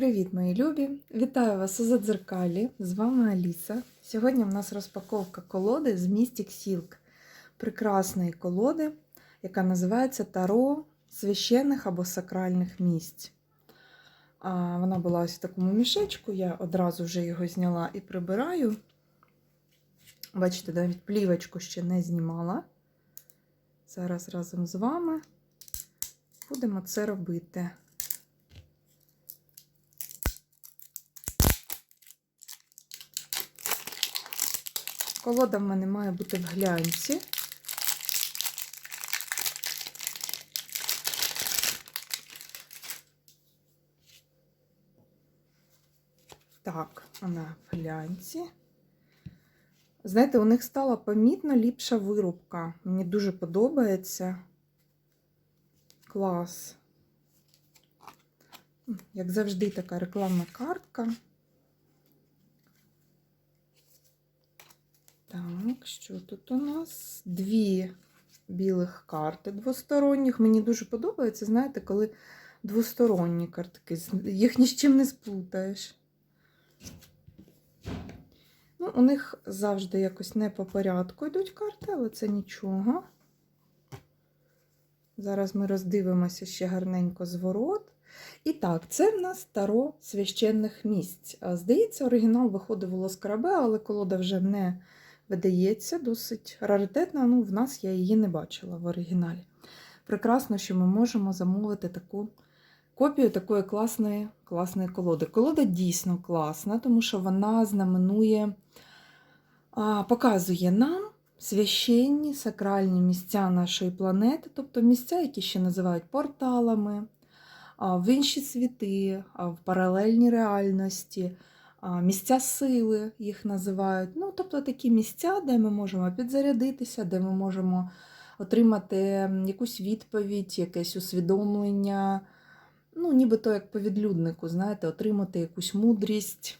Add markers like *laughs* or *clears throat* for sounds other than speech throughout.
Привіт, мої любі! Вітаю вас у Задзеркалі. З вами Аліса. Сьогодні в нас розпаковка колоди з Mystic Silk. Прекрасної колоди, яка називається Таро священних або сакральних місць. Вона була ось в такому мішечку, я одразу вже його зняла і прибираю. Бачите, навіть плівочку ще не знімала. Зараз разом з вами будемо це робити. Колода в мене має бути в глянці. Так, вона в глянці. Знаєте, у них стала помітно ліпша вирубка. Мені дуже подобається. Клас. Як завжди, така рекламна картка. Так, що тут у нас? Дві білих карти двосторонніх. Мені дуже подобається, знаєте, коли двосторонні картки. Їх ні з чим не сплутаєш. Ну, У них завжди якось не по порядку йдуть карти, але це нічого. Зараз ми роздивимося ще гарненько зворот. І так, це в нас таро священних місць. Здається, оригінал виходив у Лоскарабе, але колода вже не видається, досить раритетна. Ну, в нас я її не бачила в оригіналі. Прекрасно, що ми можемо замовити таку копію такої класної класної колоди. Колода дійсно класна, тому що вона знаменує, показує нам священні сакральні місця нашої планети, тобто місця, які ще називають порталами, в інші світи, в паралельні реальності місця сили їх називають. Ну, тобто такі місця, де ми можемо підзарядитися, де ми можемо отримати якусь відповідь, якесь усвідомлення, ну, нібито як по відлюднику, знаєте, отримати якусь мудрість.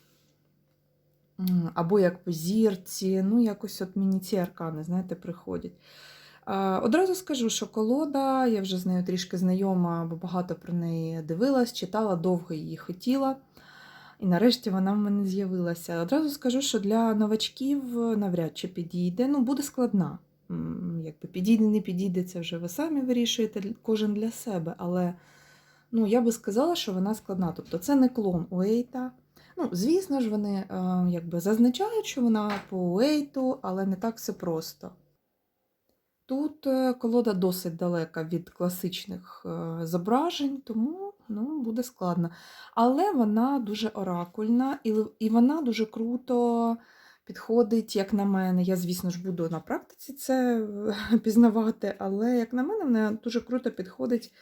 Або як по зірці, ну, якось от мені ці аркани, знаєте, приходять. Одразу скажу, що колода, я вже з нею трішки знайома, бо багато про неї дивилась, читала, довго її хотіла. І нарешті вона в мене з'явилася. Одразу скажу, що для новачків навряд чи підійде. Ну, буде складна. Якби підійде, не підійде, це вже ви самі вирішуєте, кожен для себе. Але ну, я би сказала, що вона складна. Тобто це не клон Уейта. Ну, Звісно ж, вони якби зазначають, що вона по Уейту, але не так все просто. Тут е, колода досить далека від класичних е, зображень, тому ну, буде складно. Але вона дуже оракульна і, і вона дуже круто підходить, як на мене. Я, звісно ж, буду на практиці це *laughs* пізнавати, але, як на мене, вона дуже круто підходить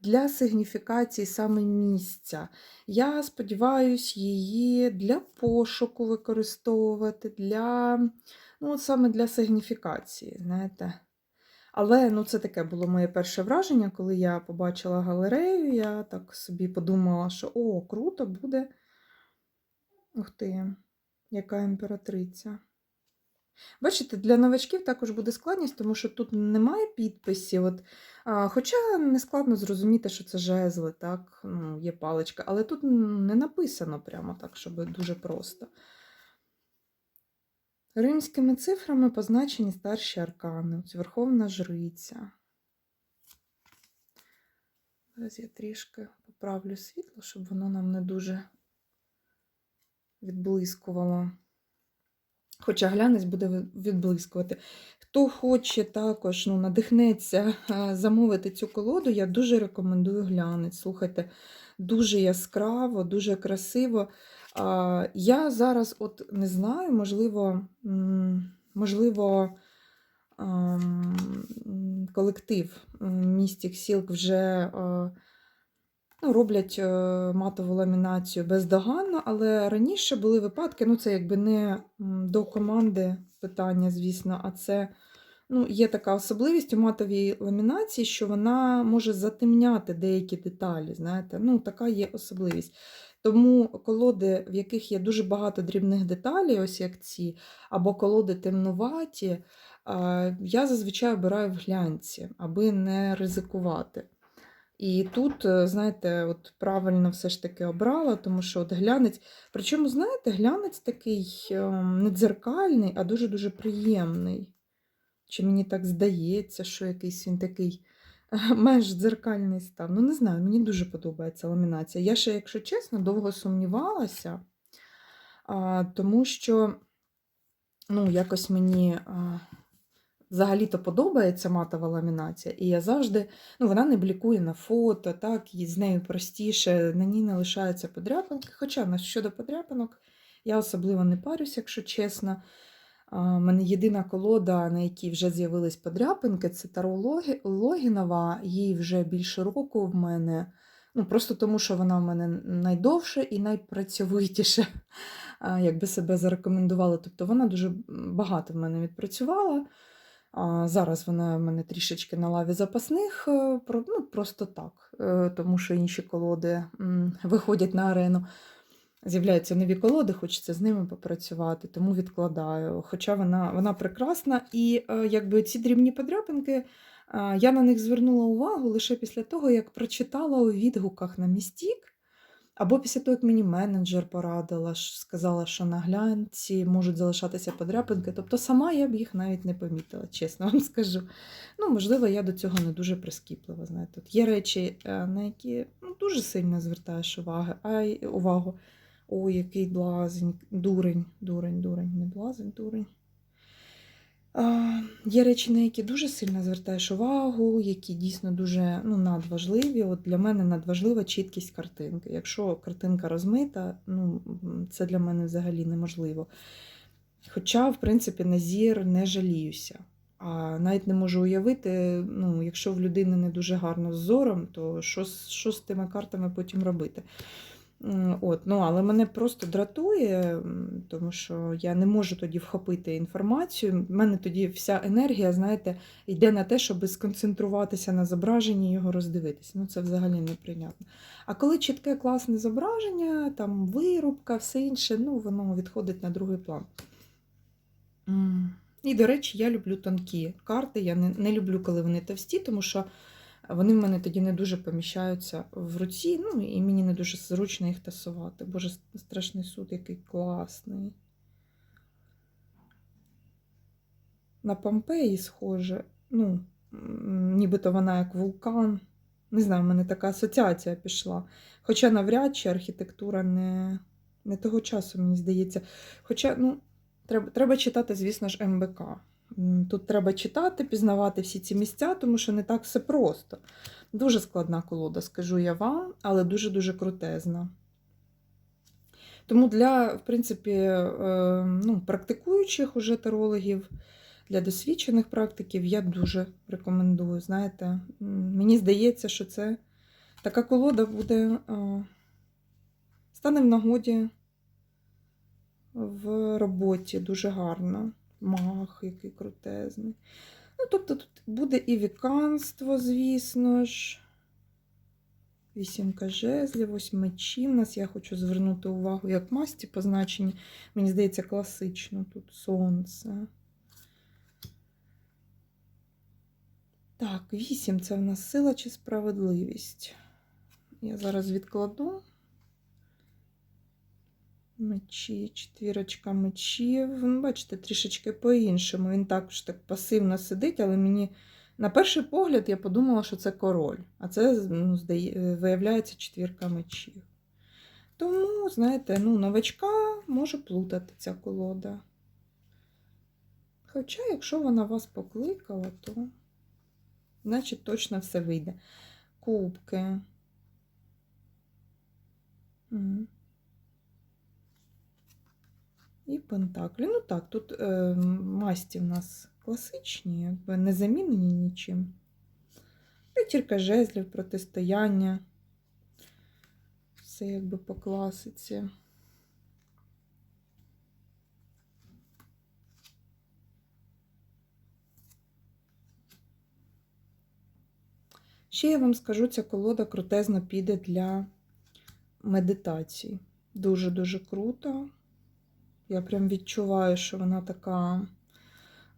для сигніфікації саме місця. Я сподіваюся, її для пошуку використовувати, для, ну, саме для сигніфікації, знаєте. Але ну, це таке було моє перше враження, коли я побачила галерею, я так собі подумала, що о, круто буде. Ух ти, яка імператриця. Бачите, для новачків також буде складність, тому що тут немає підписів. От, а, Хоча не складно зрозуміти, що це жезли, так, ну, є паличка, але тут не написано прямо так, щоб дуже просто. Римськими цифрами позначені старші аркани, Ось Верховна Жриця. Зараз я трішки поправлю світло, щоб воно нам не дуже відблискувало. Хоча глянець буде відблискувати. Хто хоче також ну, надихнеться замовити цю колоду, я дуже рекомендую глянець. Слухайте, дуже яскраво, дуже красиво. Я зараз от не знаю, можливо, можливо, колектив Mystic Silk вже ну, роблять е, матову ламінацію бездоганно, але раніше були випадки, ну це якби не до команди питання, звісно, а це ну, є така особливість у матовій ламінації, що вона може затемняти деякі деталі. знаєте, ну Така є особливість. Тому колоди, в яких є дуже багато дрібних деталей, ось як ці, або колоди темнуваті, я зазвичай обираю в глянці, аби не ризикувати. І тут, е, знаєте, от правильно все ж таки обрала, тому що от глянець. Причому, знаєте, глянець такий ем, не дзеркальний, а дуже-дуже приємний. Чи мені так здається, що якийсь він такий *laughs* менш дзеркальний став. Ну, не знаю, мені дуже подобається ламінація. Я ще, якщо чесно, довго сумнівалася, тому що ну, якось мені взагалі-то подобається матова ламінація, і я завжди, ну, вона не блікує на фото, так, і з нею простіше, на ній не лишаються подряпинки. Хоча щодо подряпинок я особливо не парюсь, якщо чесно. У мене єдина колода, на якій вже з'явились подряпинки, це Таро Логінова. Їй вже більше року в мене. Ну, просто тому, що вона в мене найдовше і найпрацьовитіше, якби себе зарекомендувала. Тобто вона дуже багато в мене відпрацювала. Зараз вона в мене трішечки на лаві запасних, е, ну, просто так, е, тому що інші колоди виходять на арену. З'являються нові колоди, хочеться з ними попрацювати, тому відкладаю. Хоча вона, вона прекрасна, і е, якби ці дрібні подряпинки, е, я на них звернула увагу лише після того, як прочитала у відгуках на містік, або після того, як мені менеджер порадила, сказала, що на глянці можуть залишатися подряпинки. Тобто сама я б їх навіть не помітила, чесно вам скажу. Ну, можливо, я до цього не дуже прискіплива. Знаєте, От є речі, е, на які ну, дуже сильно звертаєш уваги, а й увагу. Ой, який блазень, дурень, дурень, дурень, не блазень, дурень. Є речі, на які дуже сильно звертаєш увагу, які дійсно дуже ну, надважливі. От для мене надважлива чіткість картинки. Якщо картинка розмита, ну, це для мене взагалі неможливо. Хоча, в принципі, на зір не жаліюся. А навіть не можу уявити, ну, якщо в людини не дуже гарно з зором, то що, що з тими картами потім робити? От, ну, але мене просто дратує, тому що я не можу тоді вхопити інформацію. У мене тоді вся енергія, знаєте, йде на те, щоб сконцентруватися на зображенні і його роздивитися. Ну, це взагалі неприйнятно. А коли чітке класне зображення, там вирубка, все інше, ну, воно відходить на другий план. І, до речі, я люблю тонкі карти. Я не, не люблю, коли вони товсті, тому що вони в мене тоді не дуже поміщаються в руці, ну і мені не дуже зручно їх тасувати. Боже, страшний суд, який класний. На Помпеї схоже. Ну, нібито вона як вулкан. Не знаю, в мене така асоціація пішла. Хоча навряд чи архітектура не, не того часу, мені здається. Хоча, ну, треба, треба читати, звісно ж, МБК. Тут треба читати, пізнавати всі ці місця, тому що не так все просто. Дуже складна колода, скажу я вам, але дуже-дуже крутезна. Тому для, в принципі, е, ну, практикуючих уже тарологів, для досвідчених практиків я дуже рекомендую. Знаєте, мені здається, що це така колода буде е, стане в нагоді в роботі дуже гарно. Мах, який крутезний. Ну, тобто тут буде і віканство, звісно ж. Вісімка жезлів, ось мечі. У нас я хочу звернути увагу, як масті позначені. Мені здається, класично тут сонце. Так, вісім це в нас сила чи справедливість. Я зараз відкладу. Мечі, четвірочка мечів. Ну, бачите, трішечки по-іншому. Він також так пасивно сидить, але мені на перший погляд я подумала, що це король. А це ну, здає, виявляється четвірка мечів. Тому, знаєте, ну, новачка може плутати ця колода. Хоча, якщо вона вас покликала, то значить точно все вийде. Кубки. М. І пентаклі. Ну так, тут е, масті в нас класичні, якби не замінені нічим. П'ятірка жезлів, протистояння. Все якби по класиці. Ще я вам скажу, ця колода крутезно піде для медитацій. Дуже-дуже круто. Я прям відчуваю, що вона така,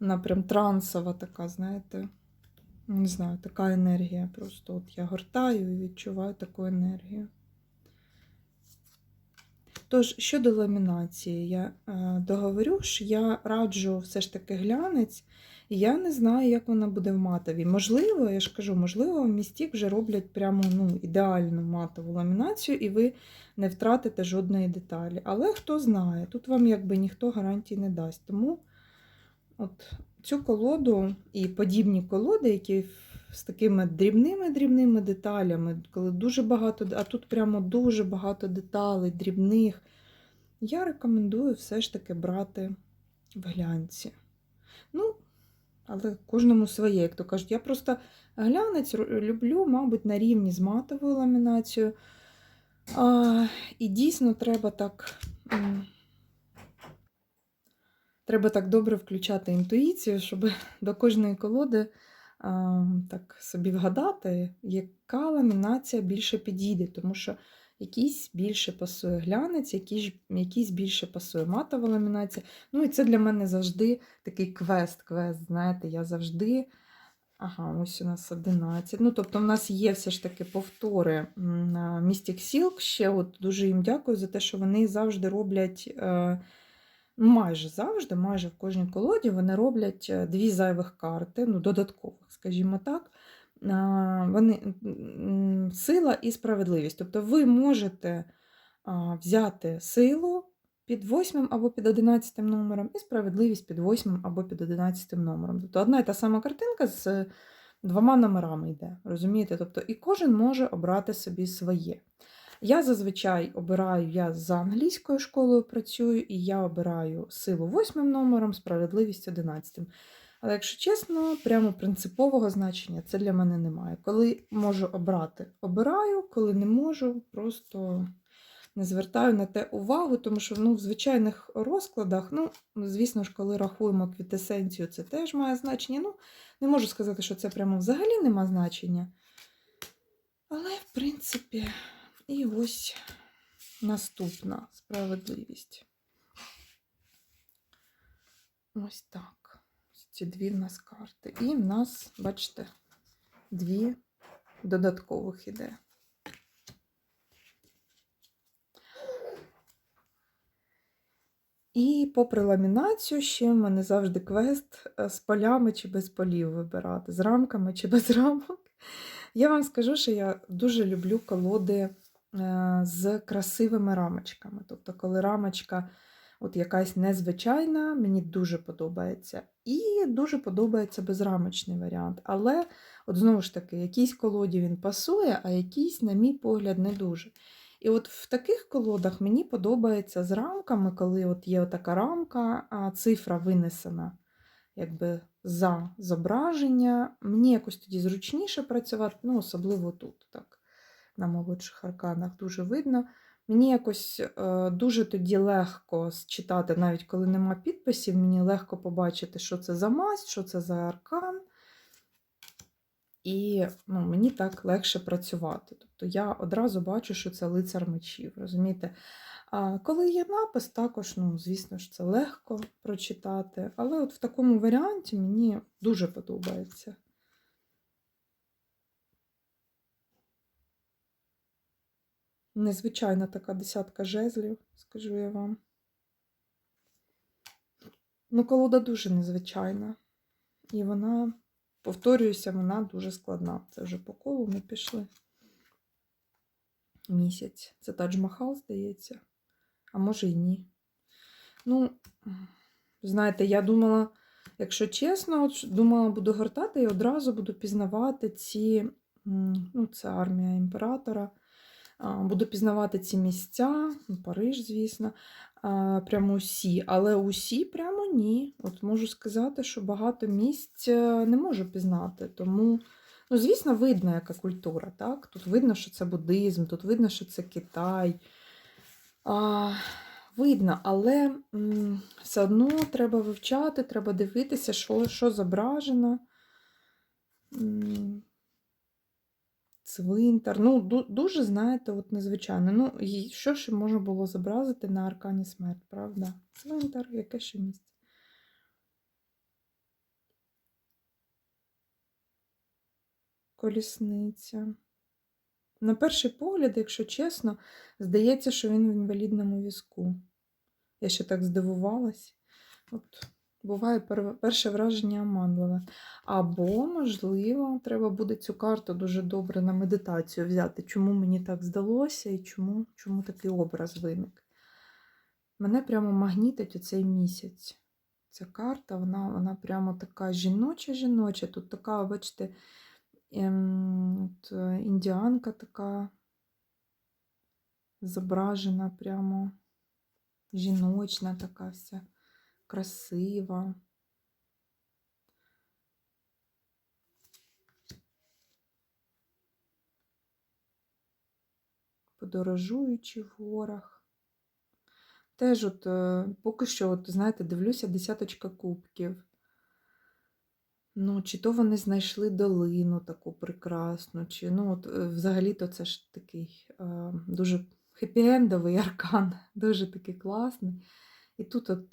вона прям трансова така, знаєте. Не знаю, така енергія. Просто от я гортаю і відчуваю таку енергію. Тож, щодо ламінації, я е, договорю, що я раджу все ж таки глянець, я не знаю, як вона буде в матовій. Можливо, я ж кажу, можливо, в містік вже роблять прямо ну, ідеальну матову ламінацію, і ви не втратите жодної деталі. Але хто знає, тут вам якби ніхто гарантій не дасть. Тому от цю колоду і подібні колоди, які з такими дрібними-дрібними деталями, коли дуже багато, а тут прямо дуже багато деталей, дрібних, я рекомендую все ж таки брати в глянці. Ну, але кожному своє, як то кажуть. Я просто глянець люблю, мабуть, на рівні з матовою ламінацією. А, і дійсно треба так. Треба так добре включати інтуїцію, щоб *laughs* до кожної колоди а, так собі вгадати, яка ламінація більше підійде, тому що якийсь більше пасує глянець, якийсь, якийсь більше пасує матова ламінація. Ну і це для мене завжди такий квест. Квест, знаєте, я завжди. Ага, ось у нас 11. Ну, тобто, в нас є все ж таки повтори на Mystic Silk. Ще от дуже їм дякую за те, що вони завжди роблять. Е, майже завжди, майже в кожній колоді вони роблять е, дві зайвих карти, ну, додаткових, скажімо так. Вони сила і справедливість. Тобто ви можете взяти силу під 8 або під 11 номером, і справедливість під 8 або під 11 номером. Тобто одна і та сама картинка з двома номерами йде. Розумієте? Тобто, і кожен може обрати собі своє. Я зазвичай обираю, я за англійською школою працюю, і я обираю силу восьмим номером, справедливість одинадцятим. Але, якщо чесно, прямо принципового значення це для мене немає. Коли можу обрати, обираю, коли не можу, просто не звертаю на те увагу, тому що ну, в звичайних розкладах, ну, звісно ж, коли рахуємо квітесенцію, це теж має значення. Ну, не можу сказати, що це прямо взагалі нема значення. Але, в принципі, і ось наступна справедливість. Ось так. Ці дві в нас карти. І в нас, бачите, дві додаткових іде. І попри ламінацію, ще в мене завжди квест е, з полями чи без полів вибирати, з рамками чи без рамок. Я вам скажу, що я дуже люблю колоди е, з красивими рамочками. Тобто, коли рамочка от якась незвичайна, мені дуже подобається. І дуже подобається безрамочний варіант. Але, от знову ж таки, якійсь колоді він пасує, а якийсь, на мій погляд, не дуже. І от в таких колодах мені подобається з рамками, коли от є така рамка, а цифра винесена якби за зображення. Мені якось тоді зручніше працювати, ну, особливо тут, так, на молодших арканах дуже видно. Мені якось е, дуже тоді легко читати, навіть коли нема підписів, мені легко побачити, що це за масть, що це за аркан. І ну, мені так легше працювати. Тобто я одразу бачу, що це лицар мечів, розумієте? А коли є напис, також, ну, звісно ж, це легко прочитати. Але от в такому варіанті мені дуже подобається. Незвичайна така десятка жезлів, скажу я вам. Ну, колода дуже незвичайна. І вона, повторююся, вона дуже складна. Це вже по колу ми пішли. Місяць. Це Тадж Махал, здається. А може і ні. Ну, знаєте, я думала, якщо чесно, от думала, буду гортати і одразу буду пізнавати ці, ну, це армія імператора. Буду пізнавати ці місця, Париж, звісно, прямо усі, але усі прямо ні. От можу сказати, що багато місць е, не можу пізнати. Тому, ну, звісно, видно, яка культура. так? Тут видно, що це буддизм, тут видно, що це Китай. А, Видно, але м, все одно треба вивчати, треба дивитися, що, що зображено. М, Цвинтар. Ну, дуже, знаєте, от незвичайно. Ну, що ще можна було зобразити на аркані смерть, правда? Цвинтар, яке ще місце? колісниця. На перший погляд, якщо чесно, здається, що він в інвалідному візку. Я ще так здивувалась. От, буває перше враження оманливе. Або, можливо, треба буде цю карту дуже добре на медитацію взяти, чому мені так здалося і чому, чому такий образ виник. Мене прямо магнітить оцей місяць. Ця карта, вона, вона прямо така жіноча-жіноча. Тут така, бачите, ем, от, індіанка така зображена, прямо жіночна така вся, красива. Подорожуючи в горах. Теж, от, е, поки що, от, знаєте, дивлюся десяточка кубків. Ну, чи то вони знайшли долину таку прекрасну, чи ну, от, е, взагалі-то це ж такий е, дуже хеппі-ендовий аркан, *laughs* дуже такий класний. І тут, от,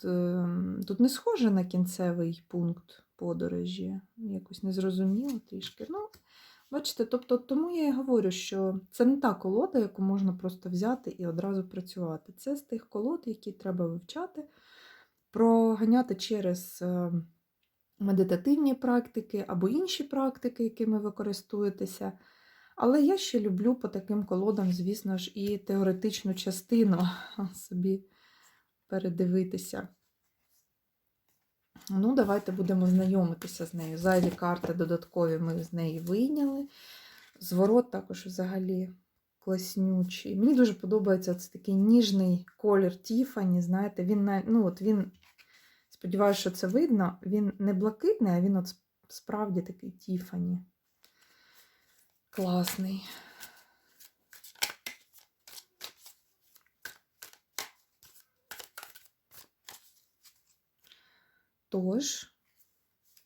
тут не схоже на кінцевий пункт подорожі, якось незрозуміло трішки. Ну, бачите, тобто, тому я і говорю, що це не та колода, яку можна просто взяти і одразу працювати. Це з тих колод, які треба вивчати, проганяти через. е, медитативні практики або інші практики, якими ви користуєтеся. Але я ще люблю по таким колодам, звісно ж, і теоретичну частину *laughs* собі передивитися. Ну, давайте будемо знайомитися з нею. Зайві карти додаткові ми з неї вийняли. Зворот також взагалі класнючий. Мені дуже подобається це такий ніжний колір Тіфані. Знаєте, він, ну, от він Сподіваюся, що це видно. Він не блакитний, а він от справді такий Тіфані. Класний. Тож,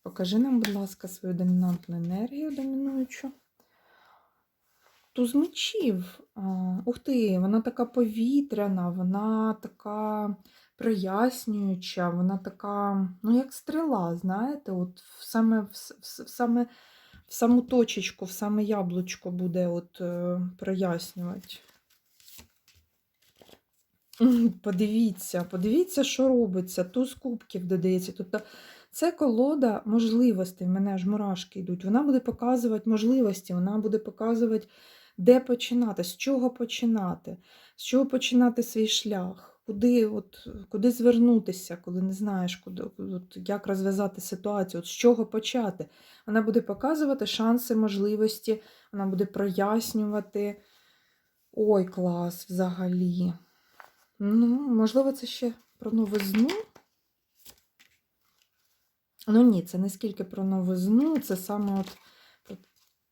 покажи нам, будь ласка, свою домінантну енергію домінуючу. Туз мечів. Ух ти, вона така повітряна, вона така прояснююча, вона така, ну, як стріла, знаєте, от саме в, в саме в саму точечку, в саме яблучко буде от е, прояснювати. *laughs* Подивіться, подивіться, що робиться. Туз кубків додається. Тобто це колода можливостей. В мене аж мурашки йдуть. Вона буде показувати можливості, вона буде показувати, де починати, з чого починати, з чого починати свій шлях, куди, от, куди звернутися, коли не знаєш, куди, от, як розв'язати ситуацію, от, з чого почати. Вона буде показувати шанси, можливості, вона буде прояснювати. Ой, клас взагалі. Ну, можливо, це ще про новизну. Ну ні, це не скільки про новизну, це саме от про,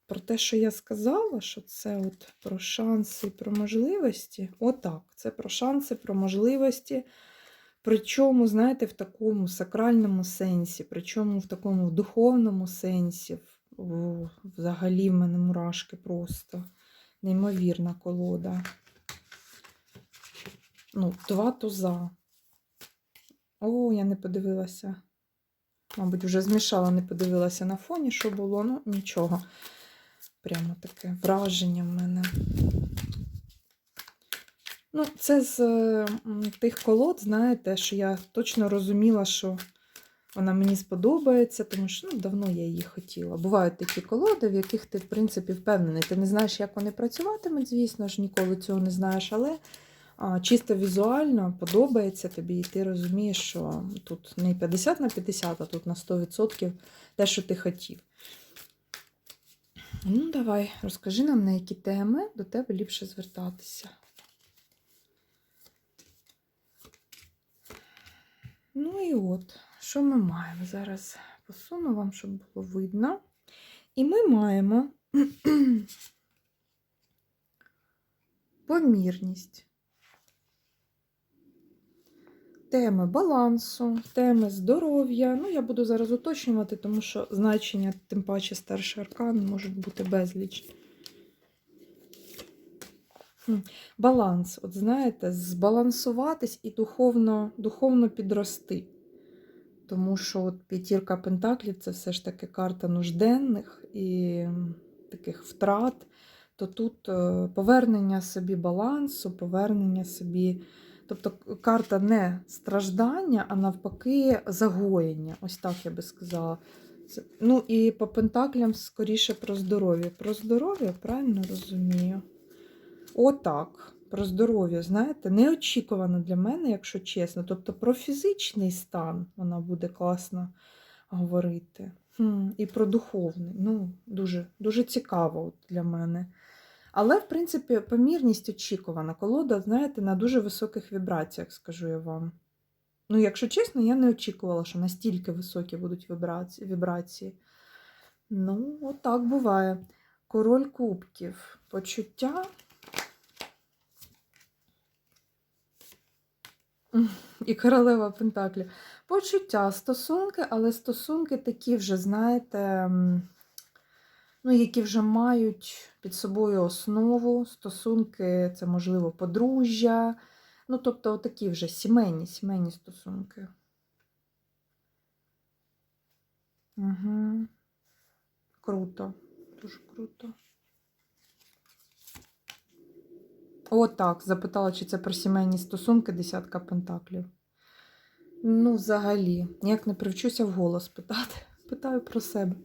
про те, що я сказала, що це от про шанси, про можливості. Отак, це про шанси, про можливості. Причому, знаєте, в такому сакральному сенсі, причому в такому духовному сенсі. Взагалі в мене мурашки просто. Неймовірна колода. Ну, два туза. О, я не подивилася. Мабуть, вже змішала, не подивилася на фоні, що було, ну нічого. Прямо таке враження в мене. Ну, це з тих колод, знаєте, що я точно розуміла, що вона мені сподобається, тому що ну, давно я її хотіла. Бувають такі колоди, в яких ти, в принципі, впевнений. Ти не знаєш, як вони працюватимуть, звісно ж, ніколи цього не знаєш, але чисто візуально подобається тобі, і ти розумієш, що тут не 50 на 50, а тут на 100% те, що ти хотів. Ну, давай, розкажи нам, на які теми до тебе ліпше звертатися. Ну і от, що ми маємо? Зараз посуну вам, щоб було видно. І ми маємо *clears throat* помірність. Теми балансу, теми здоров'я. Ну, я буду зараз уточнювати, тому що значення, тим паче старший аркан, можуть бути безліч. Баланс, от знаєте, збалансуватись і духовно, духовно підрости. Тому що от п'ятірка пентаклів це все ж таки карта нужденних, і таких втрат, то тут е, повернення собі балансу, повернення собі. Тобто карта не страждання, а навпаки, загоєння. Ось так я би сказала. Ну і по пентаклям скоріше про здоров'я. Про здоров'я, правильно розумію? Отак. Про здоров'я, знаєте, неочікувано для мене, якщо чесно. Тобто про фізичний стан вона буде класно говорити. І про духовний. Ну, дуже, дуже цікаво для мене. Але, в принципі, помірність очікувана. Колода, знаєте, на дуже високих вібраціях, скажу я вам. Ну, якщо чесно, я не очікувала, що настільки високі будуть вібрації. Ну, от буває. Король кубків. Почуття. І королева Пентаклі. Почуття, стосунки, але стосунки такі вже, знаєте, ну, які вже мають під собою основу. Стосунки це, можливо, подружжя. Ну, тобто, такі вже сімейні, сімейні стосунки. Угу. Круто. Дуже круто. О, так, запитала, чи це про сімейні стосунки, десятка пентаклів. Ну, взагалі, ніяк не привчуся вголос питати. *laughs* Питаю про себе.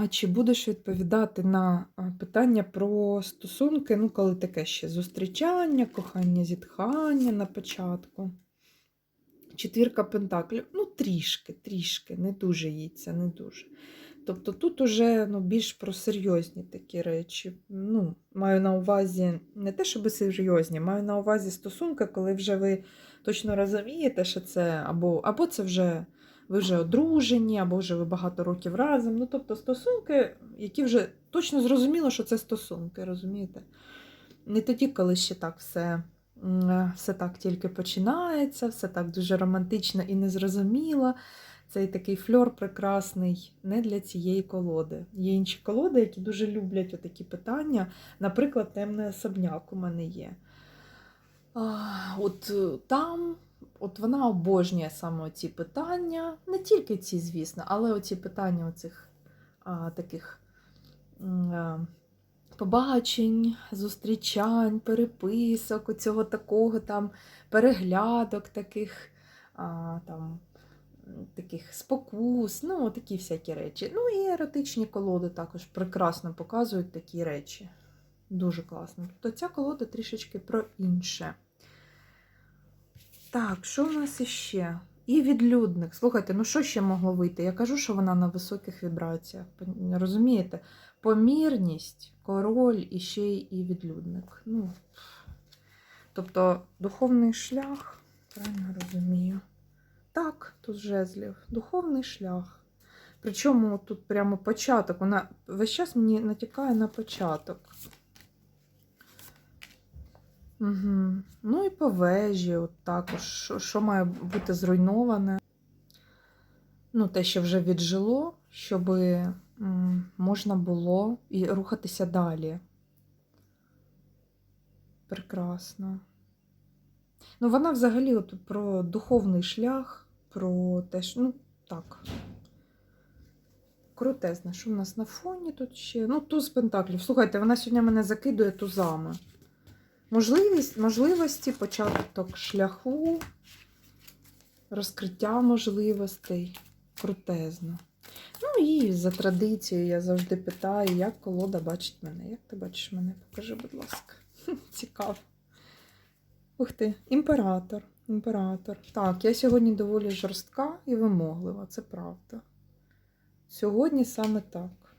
А чи будеш відповідати на питання про стосунки, ну, коли таке ще зустрічання, кохання, зітхання на початку? Четвірка пентаклів. Ну, трішки, трішки, не дуже їй це, не дуже. Тобто тут уже ну, більш про серйозні такі речі. Ну, Маю на увазі не те, щоб серйозні, маю на увазі стосунки, коли вже ви точно розумієте, що це або, або це вже ви вже одружені, або вже ви багато років разом. Ну, тобто стосунки, які вже точно зрозуміло, що це стосунки, розумієте? Не тоді, коли ще так все, все так тільки починається, все так дуже романтично і незрозуміло. Цей такий фльор прекрасний не для цієї колоди. Є інші колоди, які дуже люблять отакі питання. Наприклад, темний особняк у мене є. От е, там от вона обожнює саме ці питання, не тільки ці, звісно, але оці питання оцих а, таких а, побачень, зустрічань, переписок, оцього такого там переглядок таких а, там таких спокус, ну, такі всякі речі. Ну і еротичні колоди також прекрасно показують такі речі. Дуже класно. Тобто ця колода трішечки про інше. Так, що в нас іще? І відлюдник. Слухайте, ну що ще могло вийти? Я кажу, що вона на високих вібраціях. Розумієте? Помірність, король і ще і відлюдник. Ну, тобто духовний шлях, правильно розумію. Так, тут жезлів, духовний шлях. Причому тут прямо початок. Вона весь час мені натякає на початок. Угу. Ну і по вежі, от також, що, що має бути зруйноване. Ну, те, що вже віджило, щоб можна було і рухатися далі. Прекрасно. Ну, вона взагалі от про духовний шлях, про те, що, ну, так. Крутезна. Що в нас на фоні тут ще? Ну, туз пентаклів. Слухайте, вона сьогодні мене закидує тузами. Можливість, можливості, початок шляху, розкриття можливостей. Крутезно. Ну і за традицією я завжди питаю, як колода бачить мене. Як ти бачиш мене? Покажи, будь ласка. *laughs* Цікаво. Ух ти, імператор. Імператор. Так, я сьогодні доволі жорстка і вимоглива, це правда. Сьогодні саме так.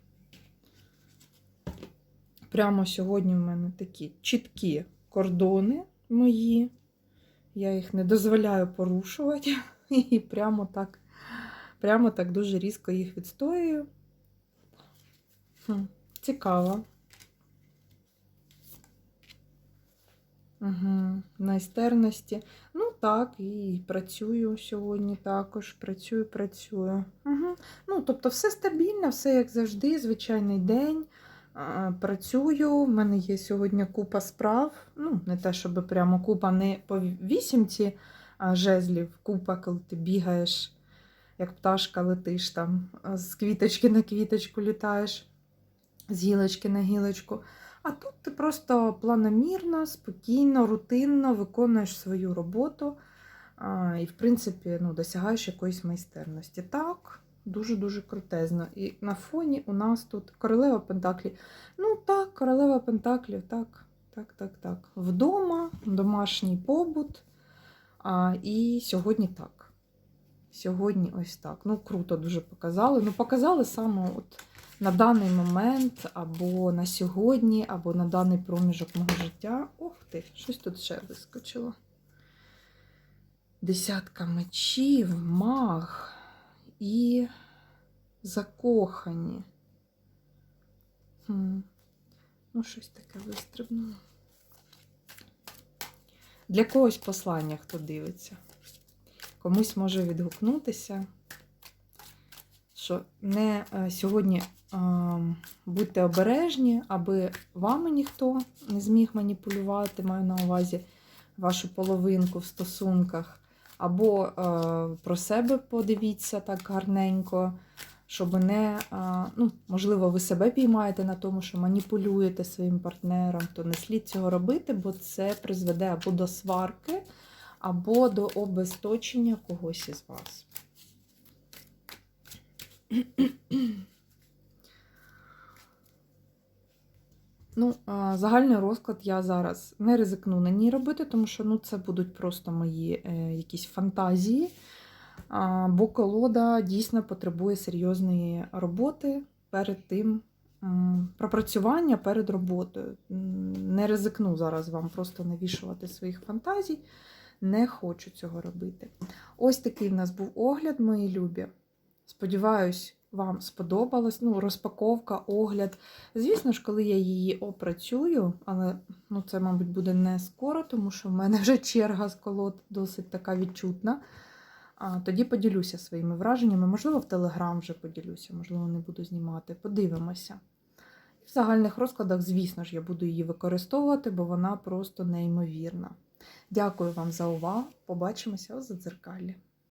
Прямо сьогодні в мене такі чіткі кордони мої. Я їх не дозволяю порушувати. *laughs* І прямо так, прямо так дуже різко їх відстоюю. Цікаво. Угу, майстерності. Ну так, і працюю сьогодні також. Працюю, працюю. Угу. Ну, тобто, все стабільно, все як завжди, звичайний день. Працюю, в мене є сьогодні купа справ. Ну, не те, щоб прямо купа не по вісімці жезлів, купа, коли ти бігаєш, як пташка летиш там, з квіточки на квіточку літаєш. з гілочки на гілочку. А тут ти просто планомірно, спокійно, рутинно виконуєш свою роботу і, в принципі, ну, досягаєш якоїсь майстерності. Так, дуже-дуже крутезно. І на фоні у нас тут королева Пентаклі. Ну так, королева Пентаклів, так, так, так, так. Вдома, домашній побут. А, і сьогодні так. Сьогодні ось так. Ну, круто дуже показали. Ну, показали саме от на даний момент, або на сьогодні, або на даний проміжок мого життя. Ох ти, щось тут ще вискочило. Десятка мечів, маг і закохані. Хм. Ну, щось таке вистрибнуло. Для когось послання, хто дивиться. Комусь може відгукнутися, що не е, сьогодні е, будьте обережні, аби вами ніхто не зміг маніпулювати, маю на увазі вашу половинку в стосунках, або е, про себе подивіться так гарненько, щоб не, е, ну, можливо, ви себе піймаєте на тому, що маніпулюєте своїм партнером, то не слід цього робити, бо це призведе або до сварки, або до обесточення когось із вас. Ну, загальний розклад я зараз не ризикну на ній робити, тому що ну, це будуть просто мої е, якісь фантазії. Бо колода дійсно потребує серйозної роботи перед тим, пропрацювання перед роботою. Не ризикну зараз вам просто навішувати своїх фантазій. Не хочу цього робити. Ось такий в нас був огляд, мої любі. Сподіваюсь, вам сподобалось. Ну, розпаковка, огляд. Звісно ж, коли я її опрацюю, але ну, це, мабуть, буде не скоро, тому що в мене вже черга з колод досить така відчутна. А, тоді поділюся своїми враженнями. Можливо, в Телеграм вже поділюся, можливо, не буду знімати. Подивимося. В загальних розкладах, звісно ж, я буду її використовувати, бо вона просто неймовірна. Дякую вам за увагу. Побачимося у задзеркалі.